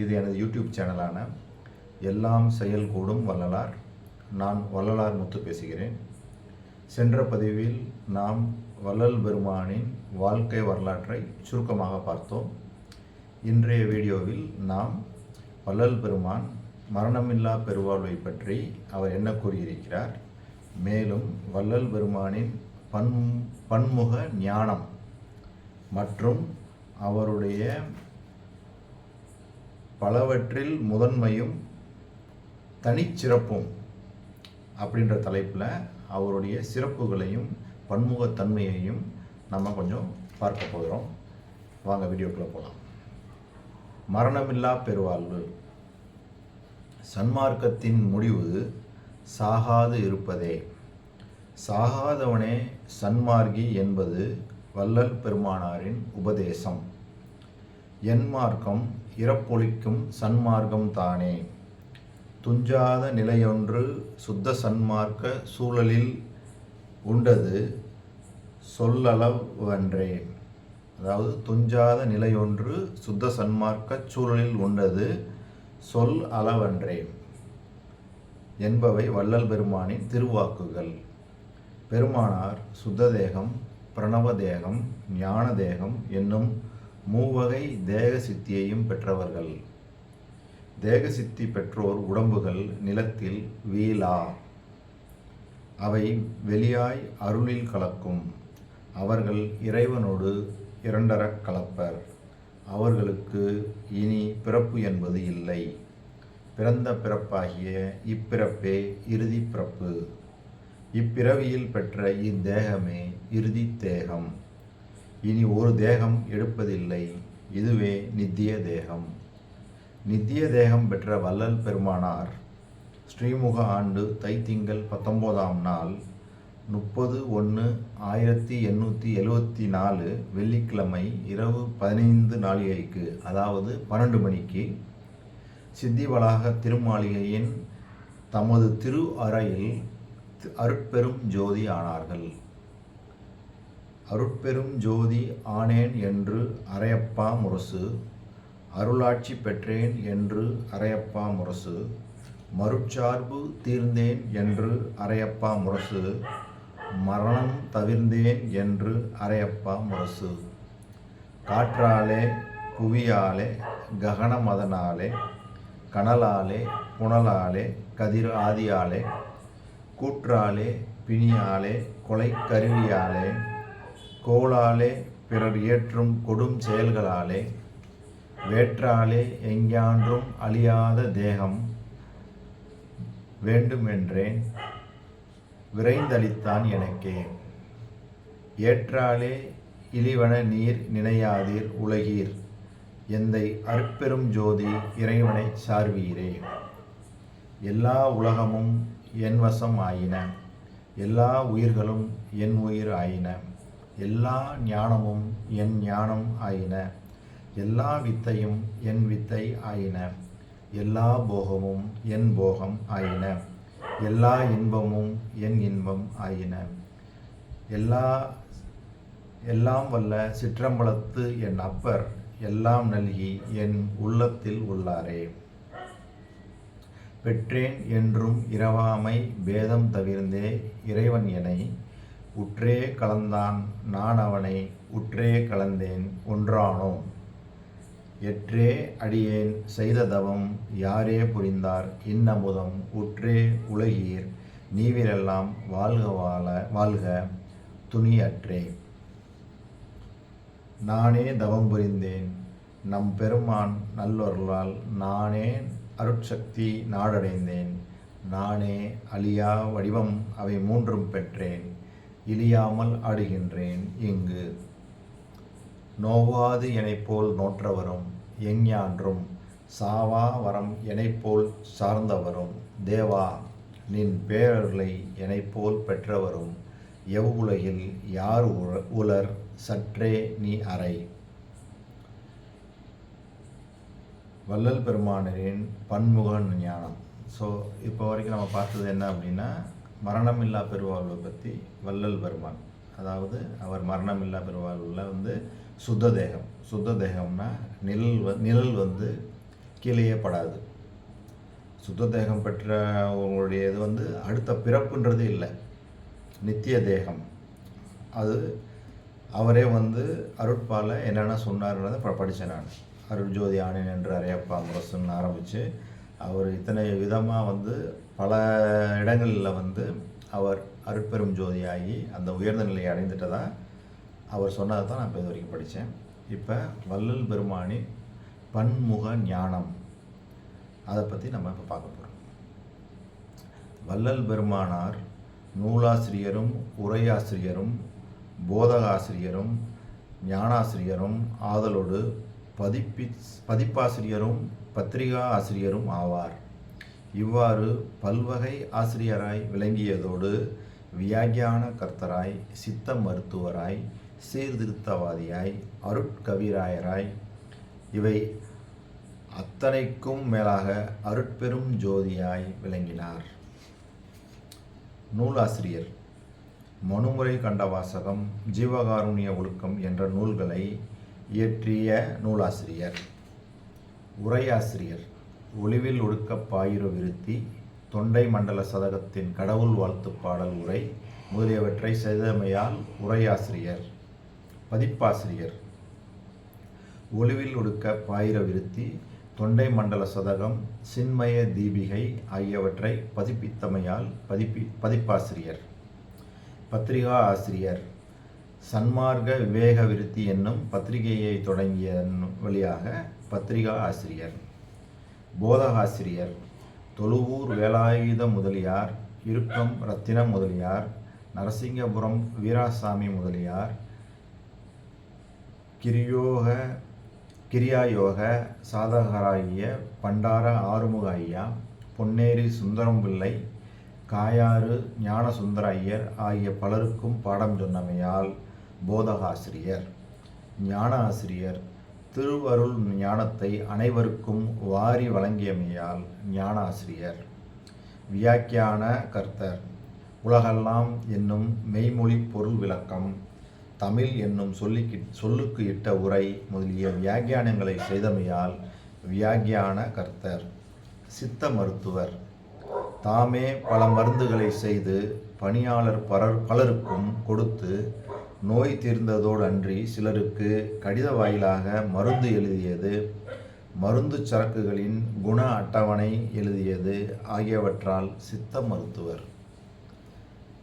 இது எனது யூடியூப் சேனலான எல்லாம் செயல் கூடும் வள்ளலார். நான் வள்ளலார் முத்து பேசுகிறேன். சென்ற பதிவில் நாம் வள்ளல் பெருமானின் வாழ்க்கை வரலாற்றை சுருக்கமாக பார்த்தோம். இன்றைய வீடியோவில் நாம் வள்ளல் பெருமான் மரணமில்லா பெருவாழ்வை பற்றி அவர் என்ன கூறியிருக்கிறார்? மேலும் வள்ளல் பெருமானின் பன் பன்முக ஞானம் மற்றும் அவருடைய பலவற்றில் முதன்மையும் தனிச்சிறப்பும் அப்படின்ற தலைப்பில் அவருடைய சிறப்புகளையும் பன்முகத்தன்மையையும் நம்ம கொஞ்சம் பார்க்க போகிறோம். வாங்க வீடியோக்குள்ளே போகலாம் மரணமில்லா பெருவாழ்வு. சன்மார்க்கத்தின் முடிவு சாகாது இருப்பதே. சாகாதவனே சன்மார்கி என்பது வள்ளல் பெருமானாரின் உபதேசம். என் மார்க்கம் இறப்பொழிக்கும் சன்மார்க்கம் தானே. துஞ்சாத நிலையொன்று சுத்த சன்மார்க்க சூழலில் உண்டது சொல்லளவன்றே. அதாவது துஞ்சாத நிலையொன்று சுத்த சன்மார்க்க சூழலில் உண்டது சொல் அளவன்றே என்பவை வள்ளல் பெருமானின் திருவாக்குகள். பெருமானார் சுத்த தேகம் பிரணவ தேகம் ஞான தேகம் என்னும் மூவகை தேக சித்தியையும் பெற்றவர்கள். தேக சித்தி பெற்றோர் உடம்புகள் நிலத்தில் வீலா அவை வெளியாய் அருளில் கலக்கும். அவர்கள் இறைவனோடு இரண்டரக் கலப்பர். அவர்களுக்கு இனி பிறப்பு என்பது இல்லை. பிறந்த பிறப்பாகிய இப்பிறப்பே இறுதி பிறப்பு. இப்பிறவியில் பெற்ற இத்தேகமே இறுதி தேகம். இனி ஒரு தேகம் எடுப்பதில்லை. இதுவே நித்திய தேகம். நித்திய தேகம் பெற்ற வள்ளல் பெருமானார் ஸ்ரீமுக ஆண்டு தைத்திங்கள் பத்தொம்போதாம் நாள் முப்பது ஒன்று ஆயிரத்தி எண்ணூற்றி எழுவத்தி நாலு வெள்ளிக்கிழமை இரவு பதினைந்து நாளிகைக்கு அதாவது பன்னெண்டு மணிக்கு சித்திவளாக திருமாளிகையின் தமது திரு அறையில் அருட்பெரும் ஜோதி ஆனார்கள். அருட்பெரும் ஜோதி ஆனேன் என்று அரையப்பா முரசு அருளாட்சி பெற்றேன் என்று அரையப்பா முரசு மறுச்சார்பு தீர்ந்தேன் என்று அரையப்பா முரசு மரணம் தவிர்ந்தேன் என்று அரையப்பா முரசு. காற்றாலே புவியாலே ககனமதனாலே கனலாலே புனலாலே கதிர் ஆதியாலே கூற்றாலே பிணியாலே கொலை கருவியாலே கோளாலே பிறர் ஏற்றும் கொடும் செயல்களாலே வேற்றாலே எஞ்ஞான்றும் அழியாத தேகம் வேண்டுமென்றேன் விரைந்தளித்தான் எனக்கே. ஏற்றாலே இழிவன நீர் நினையாதீர் உலகீர் எந்தை அற்பெரும் ஜோதி இறைவனை சார்வீரே. எல்லா உலகமும் என் வசம் ஆயின எல்லா உயிர்களும் என் உயிர் ஆயின. எல்லா ஞானமும் என் ஞானம் ஆயின. எல்லா வித்தையும் என் வித்தை ஆயின. எல்லா போகமும் என் போகம் ஆயின. எல்லா இன்பமும் என் இன்பம் ஆயின. எல்லா எல்லாம் வல்ல சிற்றம்பலத்து என் அப்பர் எல்லாம் நல்கி என் உள்ளத்தில் உள்ளாரே. பெற்றேன் என்றும் இரவாமை பேதம் தவிர்ந்தே இறைவன் என்னை உற்றே கலந்தான் நான் அவனை உற்றே கலந்தேன் ஒன்றானோம் எற்றே அடியேன் செய்த தவம் யாரே புரிந்தார்? இன்னமுதம் உற்றே உலகீர் நீவிரெல்லாம் வாழ்க வாழ வாழ்க துணியற்றே. நானே தவம் புரிந்தேன் நம் பெருமான் நல்லொருளால் நானே அருட்சக்தி நாடடைந்தேன் நானே அழியா வடிவம் அவை மூன்றும் பெற்றேன். இழியாமல் ஆடுகின்றேன் இங்கு. நோவாது எனைப்போல் நோற்றவரும் எஞ்ஞான்றும் சாவா வரம் எனைப்போல் சார்ந்தவரும். தேவா நின் பேரர்களை எனைப்போல் பெற்றவரும். எவ்வுலகில் யார் உலர் சற்றே நீ அறை. வள்ளல் பெருமானரின் பன்முக ஞானம். ஸோ இப்போ வரைக்கும் நம்ம பார்த்தது என்ன அப்படின்னா மரணமில்லா பெருவாழ்வை பற்றி வள்ளல் பெருமான். அதாவது அவர் மரணமில்லா பெருவாழ்வில் வந்து சுத்த தேகம் சுத்த தேகம்னா நிழல் வ நிழல் வந்து கீழேயே படாது. சுத்த தேகம் பெற்ற உங்களுடைய இது வந்து அடுத்த பிறப்புன்றது இல்லை. நித்திய தேகம். அது அவரே வந்து அருட்பால என்னென்ன சொன்னார்ன்றதை ப படித்தேன் நான். அருட்ஜோதி ஆணின் என்று அரையப்பா முரசுன்னு ஆரம்பித்து அவர் இத்தனை விதமாக வந்து பல இடங்களில் வந்து அவர் அருட்பெரும் ஜோதியாகி அந்த உயர்ந்த நிலையை அடைந்துட்டதா அவர் சொன்னதை தான் நான் இப்போ இது வரைக்கும் படித்தேன் இப்போ வள்ளல் பெருமானின் பன்முக ஞானம். அதை பற்றி நம்ம இப்போ பார்க்க போகிறோம் வள்ளல் பெருமானார் நூலாசிரியரும் உரையாசிரியரும் போதகாசிரியரும் ஞானாசிரியரும் ஆதலோடு பதிப்பி பதிப்பாசிரியரும் பத்திரிகா ஆசிரியரும் ஆவார். இவ்வாறு பல்வகை ஆசிரியராய் விளங்கியதோடு வியாக்கியான கர்த்தராய் சித்த மருத்துவராய் சீர்திருத்தவாதியாய் அருட்கவிராயராய் இவை அத்தனைக்கும் மேலாக அருட்பெரும் ஜோதியாய் விளங்கினார். நூலாசிரியர் மனுமுறை கண்டவாசகம் ஜீவகாருண்ய ஒழுக்கம் என்ற நூல்களை இயற்றிய நூலாசிரியர். உரையாசிரியர் ஒளிவில் ஒடுக்க பாயிர விருத்தி தொண்டை மண்டல சதகத்தின் கடவுள் வாழ்த்து பாடல் உரை முதலியவற்றை செய்தமையால் உரையாசிரியர் பதிப்பாசிரியர். ஒளிவில் ஒடுக்க பாயிர விருத்தி தொண்டை மண்டல சதகம் சின்மய தீபிகை ஆகியவற்றை பதிப்பித்தமையால் பதிப்பி பதிப்பாசிரியர். பத்திரிகா ஆசிரியர். சன்மார்க்க விவேக விருத்தி என்னும் பத்திரிகையை தொடங்கிய வழியாக பத்திரிகா ஆசிரியர் போதகாசிரியர் தொழுவூர் வேலாயுத முதலியார் இருக்கம் ரத்தினம் முதலியார் நரசிங்கபுரம் வீராசாமி முதலியார் கிரியோக கிரியாயோக சாதகராகிய பண்டார ஆறுமுக ஐயா பொன்னேரி சுந்தரம் பிள்ளை காயாறு ஞானசுந்தர ஐயர் ஆகிய பலருக்கும் பாடம் சொன்னமையால் போதகாசிரியர் ஞான ஆசிரியர் திருவருள் ஞானத்தை அனைவருக்கும் வாரி வழங்கியமையால் ஞானாசிரியர் வியாக்கியான கர்த்தர். உலகெல்லாம் என்னும் மெய்மொழி பொருள் விளக்கம் தமிழ் என்னும் சொல்லிக்கு சொல்லுக்கு இட்ட உரை முதலிய வியாக்கியானங்களை செய்தமையால் வியாக்கியான கர்த்தர் சித்த மருத்துவர். தாமே பல மருந்துகளை செய்து பணியாளர் பலர் பலருக்கும் கொடுத்து நோய் தீர்ந்ததோடு அன்றி சிலருக்கு கடித வாயிலாக மருந்து எழுதியது மருந்து சரக்குகளின் குண அட்டவணை எழுதியது ஆகியவற்றால் சித்த மருத்துவர்.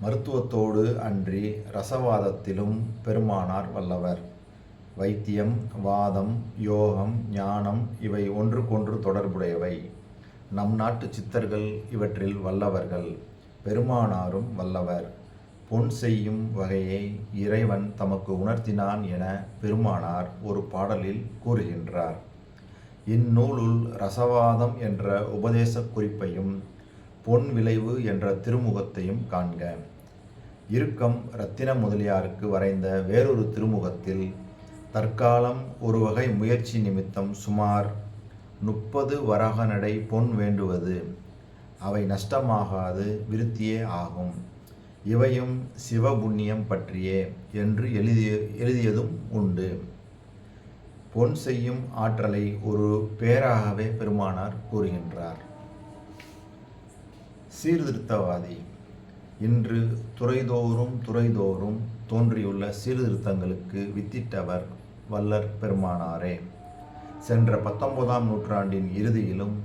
மருத்துவத்தோடு அன்றி ரசவாதத்திலும் பெருமானார் வல்லவர். வைத்தியம் வாதம் யோகம் ஞானம் இவை ஒன்றுக்கொன்று தொடர்புடையவை. நம் நாட்டு சித்தர்கள் இவற்றில் வல்லவர்கள். பெருமானாரும் வல்லவர். பொன் செய்யும் வகையை இறைவன் தமக்கு உணர்த்தினான் என பெருமானார் ஒரு பாடலில் கூறுகின்றார். இந்நூலுள் ரசவாதம் என்ற உபதேச குறிப்பையும் பொன் விளைவு என்ற திருமுகத்தையும் காண்க. இறுக்கம் ரத்தின முதலியாருக்கு வரைந்த வேறொரு திருமுகத்தில் தற்காலம் ஒரு வகை முயற்சி நிமித்தம் சுமார் முப்பது வராக நடை பொன் வேண்டுவது அவை நஷ்டமாகாது விருத்தியே ஆகும். இவையும் சிவபுண்ணியம் பற்றியே என்று எழுதிய எழுதியதும் உண்டு. பொன் செய்யும் ஆற்றலை ஒரு பேராகவே பெருமானார் கூறுகின்றார். சீர்திருத்தவாதி. இன்று துறைதோறும் துறைதோறும் தோன்றியுள்ள சீர்திருத்தங்களுக்கு வித்திட்டவர் வல்லர் பெருமானாரே. சென்ற பத்தொன்பதாம் நூற்றாண்டின் இறுதியிலும்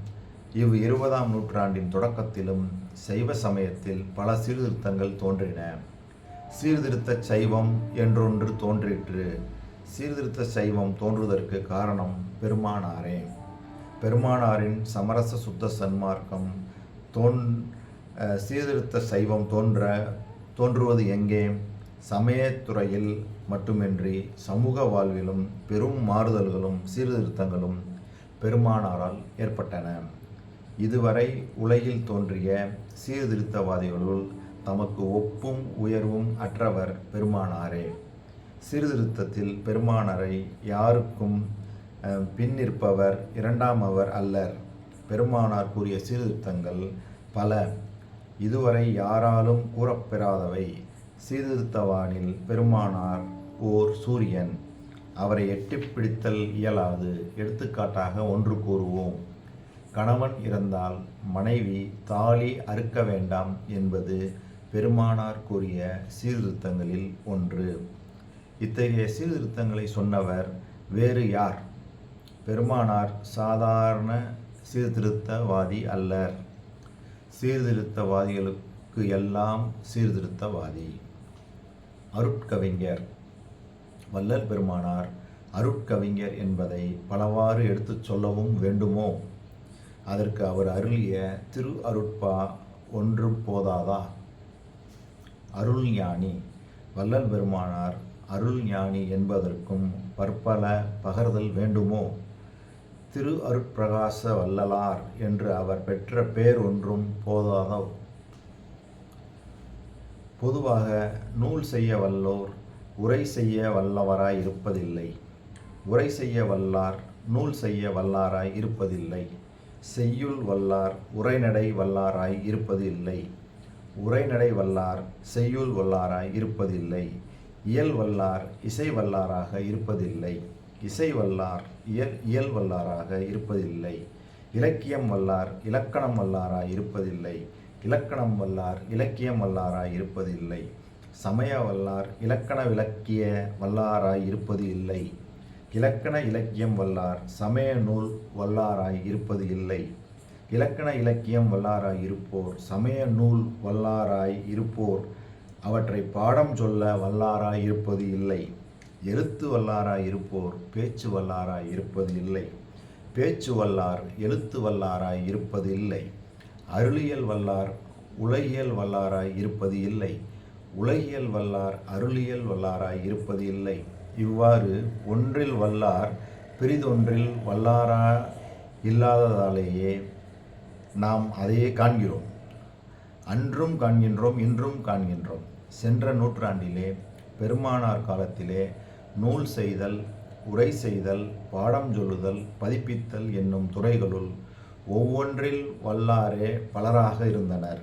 இவ் இருபதாம் நூற்றாண்டின் தொடக்கத்திலும் சைவ சமயத்தில் பல சீர்திருத்தங்கள் தோன்றின. சீர்திருத்த சைவம் என்றொன்று தோன்றிற்று. சீர்திருத்த சைவம் தோன்றுவதற்கு காரணம் பெருமானாரே. பெருமானாரின் சமரச சுத்த சன்மார்க்கம் தோன் சீர்திருத்த சைவம் தோன்ற தோன்றுவது எங்கே? சமயத்துறையில் மட்டுமின்றி சமூக வாழ்விலும் பெரும் மாறுதல்களும் சீர்திருத்தங்களும் பெருமானாரால் ஏற்பட்டன. இதுவரை உலகில் தோன்றிய சீர்திருத்தவாதிகளுள் தமக்கு ஒப்பும் உயர்வும் அற்றவர் பெருமானாரே. சீர்திருத்தத்தில் பெருமானாரை யாருக்கும் அஹ், பின் நிற்பவர் இரண்டாம் அவர் அல்லர். பெருமானார் கூறிய சீர்திருத்தங்கள் பல. இதுவரை யாராலும் கூறப்பெறாதவை. சீர்திருத்தவானில் பெருமானார் ஓர் சூரியன். அவரை எட்டிப்பிடித்தல் இயலாது. எடுத்துக்காட்டாக ஒன்று கூறுவோம். கணவன் இறந்தால் மனைவி தாலி அறுக்க வேண்டாம் என்பது பெருமானார் கூறிய சீர்திருத்தங்களில் ஒன்று. இத்தகைய சீர்திருத்தங்களை சொன்னவர் வேறு யார்? பெருமானார் சாதாரண சீர்திருத்தவாதி அல்லர். சீர்திருத்தவாதிகளுக்கு எல்லாம் சீர்திருத்தவாதி. அருட்கவிஞர். வள்ளல் பெருமானார் அருட்கவிஞர் என்பதை பலவாறு எடுத்துச் சொல்லவும் வேண்டுமோ? அதற்கு அவர் அருளிய திரு அருட்பா ஒன்று போதாதா? அருள் ஞானி வள்ளல் பெருமானார் அருள் ஞானி என்பதற்கும் பற்பல பகர்தல் வேண்டுமோ? திரு அருட்பிரகாச வள்ளலார் என்று அவர் பெற்ற பேர் ஒன்றும் போதாதோ? பொதுவாக நூல் செய்ய வல்லோர் உரை செய்ய வல்லவராய் இருப்பதில்லை. உரை செய்ய வல்லார் நூல் செய்ய வல்லாராய் இருப்பதில்லை. செய்யுள் வல்லார் உரைநடை வல்லாராய் இருப்பதில்லை. உரைநடை வல்லார் செய்யுள் வல்லாராய் இருப்பதில்லை. இயல் வல்லார் இசை வல்லாராக இருப்பதில்லை. இசை வல்லார் இயல் இயல் வல்லாராக இருப்பதில்லை. இலக்கியம் வல்லார் இலக்கணம் வல்லாராய் இருப்பதில்லை. இலக்கணம் வல்லார் இலக்கியம் வல்லாராய் இருப்பதில்லை. சமய வல்லார் இலக்கண விளக்கிய வல்லாராய் இருப்பது இல்லை இலக்கண இலக்கியம் வல்லார் சமய நூல் வல்லாராய் இருப்பது இல்லை. இலக்கண இலக்கியம் வல்லாராய் இருப்போர் சமய நூல் வல்லாராய் இருப்போர் அவற்றை பாடம் சொல்ல வல்லாராய் இருப்பது இல்லை. எழுத்து வல்லாராய் இருப்போர் பேச்சு வல்லாராய் இருப்பது இல்லை. பேச்சு வல்லார் எழுத்து வல்லாராய் இருப்பது இல்லை. அருளியல் வல்லார் உலகியல் வல்லாராய் இருப்பது இல்லை. உலகியல் வல்லார் அருளியல் வல்லாராய் இருப்பது இல்லை. இவ்வாறு ஒன்றில் வல்லார் பிரிதொன்றில் வல்லாரா இல்லாததாலேயே நாம் அதையே காண்கிறோம். அன்றும் காண்கின்றோம் இன்றும் காண்கின்றோம். சென்ற நூற்றாண்டிலே பெருமானார் காலத்திலே நூல் செய்தல் உரை செய்தல் பாடம் சொல்லுதல் பதிப்பித்தல் என்னும் துறைகளுள் ஒவ்வொன்றில் வல்லாரே பலராக இருந்தனர்.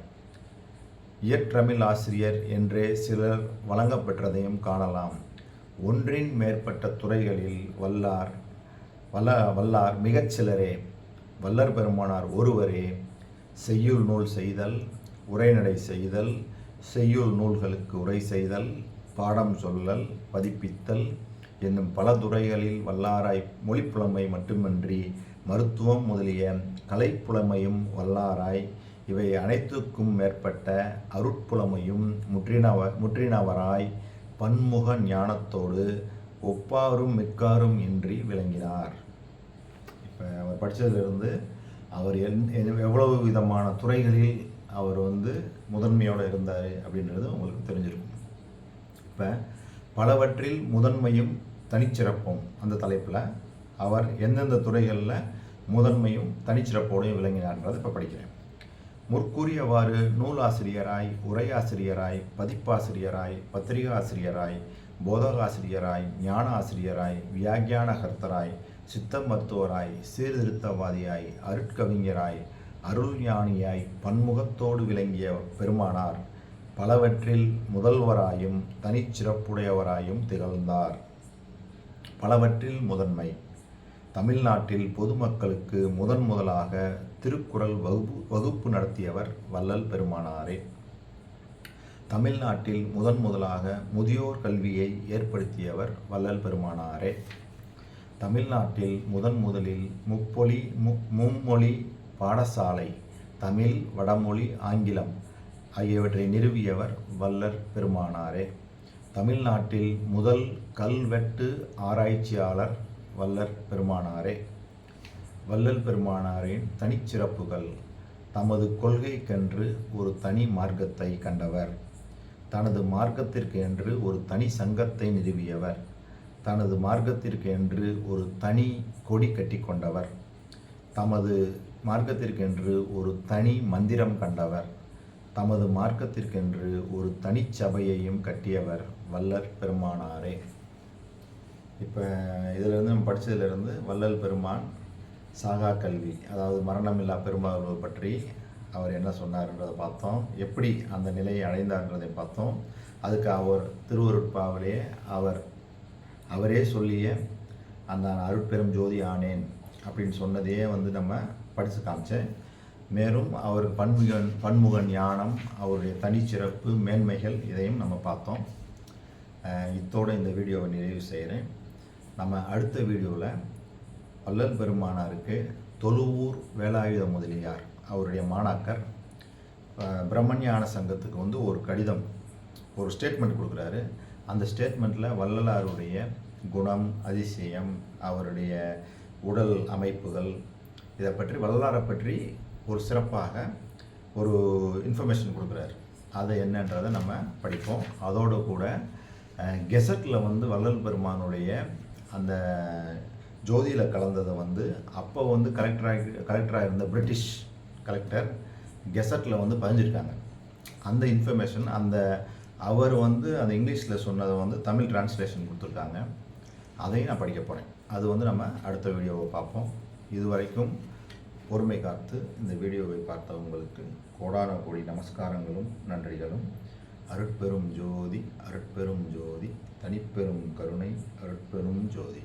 இயற்றமிழ் ஆசிரியர் என்றே சிலர் வழங்கப்பெற்றதையும் காணலாம். ஒன்றின் மேற்பட்ட துறைகளில் வல்லார் வல்ல வல்லார் மிகச்சிலரே வல்லர் பெருமானார் ஒருவரே செய்யுள் நூல் செய்தல் உரைநடை செய்தல் செய்யுள் நூல்களுக்கு உரை செய்தல் பாடம் சொல்லல் பதிப்பித்தல் என்னும் பல துறைகளில் வல்லாராய் மொழிப்புலமை மட்டுமின்றி மருத்துவம் முதலிய கலைப்புலமையும் வல்லாராய் இவை அனைத்துக்கும் மேற்பட்ட அருட்புலமையும் முற்றினவ முற்றினவராய் பன்முக ஞானத்தோடு ஒப்பாரும் மிக்காரும் இன்றி விளங்கினார். இப்போ அவர் படித்ததிலிருந்து அவர் என்- எவ்வளவு விதமான துறைகளில் அவர் வந்து முதன்மையோடு இருந்தார் அப்படின்றது உங்களுக்கு தெரிஞ்சிருக்கும். இப்போ பலவற்றில் முதன்மையும் தனிச்சிறப்பும் அந்த தலைப்பில் அவர் எந்தெந்த துறைகளில் முதன்மையும் தனிச்சிறப்போடையும் விளங்கினார்ன்றதை இப்போ படிக்கிறேன். முற்கூறியவாறு நூலாசிரியராய் உரையாசிரியராய் பதிப்பாசிரியராய் பத்திரிகாசிரியராய் போதகாசிரியராய் ஞான ஆசிரியராய் வியாக்கியானகர்த்தராய் சித்த மருத்துவராய் சீர்திருத்தவாதியாய் அருட்கவிஞராய் அருள் ஞானியாய் பன்முகத்தோடு விளங்கிய பெருமானார் பலவற்றில் முதல்வராயும் தனிச்சிறப்புடையவராயும் திகழ்ந்தார். பலவற்றில் முதன்மை. தமிழ்நாட்டில் பொதுமக்களுக்கு முதன் முதலாக திருக்குறள் வகுப்பு வகுப்பு நடத்தியவர் வள்ளல் பெருமானாரே. தமிழ்நாட்டில் முதன் முதலாக முதியோர் கல்வியை ஏற்படுத்தியவர் வள்ளல் பெருமானாரே. தமிழ்நாட்டில் முதன் முதலில் முப்பொலி மு மும்மொழி பாடசாலை தமிழ் வடமொழி ஆங்கிலம் ஆகியவற்றை நிறுவியவர் வள்ளல் பெருமானாரே. தமிழ்நாட்டில் முதல் கல்வெட்டு ஆராய்ச்சியாளர் வல்லர் பெருமானாரே. வள்ளல் பெருமானாரின் தனிச்சிறப்புகள். தமது கொள்கைக்கென்று ஒரு தனி மார்க்கத்தை கண்டவர். தனது மார்க்கத்திற்கு என்று ஒரு தனி சங்கத்தை நிறுவியவர். தனது மார்க்கத்திற்கு என்று ஒரு தனி கொடி கட்டி கொண்டவர். தமது மார்க்கத்திற்கென்று ஒரு தனி மந்திரம் கண்டவர். தமது மார்க்கத்திற்கென்று ஒரு தனிச்சபையையும் கட்டியவர் வல்லற் பெருமானாரே. இப்போ இதிலிருந்து நம்ம படித்ததுலேருந்து வள்ளல் பெருமான் சாகா கல்வி அதாவது மரணமில்லா பெருமாள் பற்றி அவர் என்ன சொன்னார்ன்றதை பார்த்தோம். எப்படி அந்த நிலையை அடைந்தார்ன்றதை பார்த்தோம். அதுக்கு அவர் திருவருட்பாவிலே அவர் அவரே சொல்லிய அந்த அருட்பெரும் ஜோதி ஆனேன் அப்படின்னு சொன்னதையே வந்து நம்ம படித்து காமிச்சேன். மேலும் அவர் பன்முகன் பன்முகன் ஞானம் அவருடைய தனிச்சிறப்பு மேன்மைகள் இதையும் நம்ம பார்த்தோம். இத்தோடு இந்த வீடியோவை நிறைவு செய்கிறேன். நம்ம அடுத்த வீடியோவில் வள்ளல் பெருமானாருக்கு தொழுவூர் வேலாயுத முதலியார் அவருடைய மாணாக்கர் அஹ் பிரம்மஞான சங்கத்துக்கு வந்து ஒரு கடிதம் ஒரு ஸ்டேட்மெண்ட் கொடுக்குறாரு. அந்த ஸ்டேட்மெண்ட்டில் வள்ளலாருடைய குணம் அதிசயம் அவருடைய உடல் அமைப்புகள் இதை பற்றி வள்ளலாரை பற்றி ஒரு சிறப்பாக ஒரு இன்ஃபர்மேஷன் கொடுக்குறாரு. அதை என்னன்றதை நம்ம படிப்போம். அதோடு கூட கெசட்டில் வந்து வள்ளல் பெருமானுடைய அந்த ஜோதியில் கலந்ததை வந்து அப்போ வந்து கலெக்டராக கலெக்டராக இருந்த பிரிட்டிஷ் கலெக்டர் கெசட்டில் வந்து பதிஞ்சிருக்காங்க. அந்த இன்ஃபர்மேஷன் அந்த அவர் வந்து அந்த இங்கிலீஷில் சொன்னதை வந்து தமிழ் டிரான்ஸ்லேஷன் கொடுத்துருக்காங்க. அதையும் நான் படிக்க போகிறேன் அது வந்து நம்ம அடுத்த வீடியோவை பார்ப்போம். இதுவரைக்கும் பொறுமை காத்து இந்த வீடியோவை பார்த்தவங்களுக்கு கோடான கோடி நமஸ்காரங்களும் நன்றிகளும். அருட்பெரும் ஜோதி அருட்பெரும் ஜோதி தனிப்பெரும் கருணை அருட்பெரும் ஜோதி.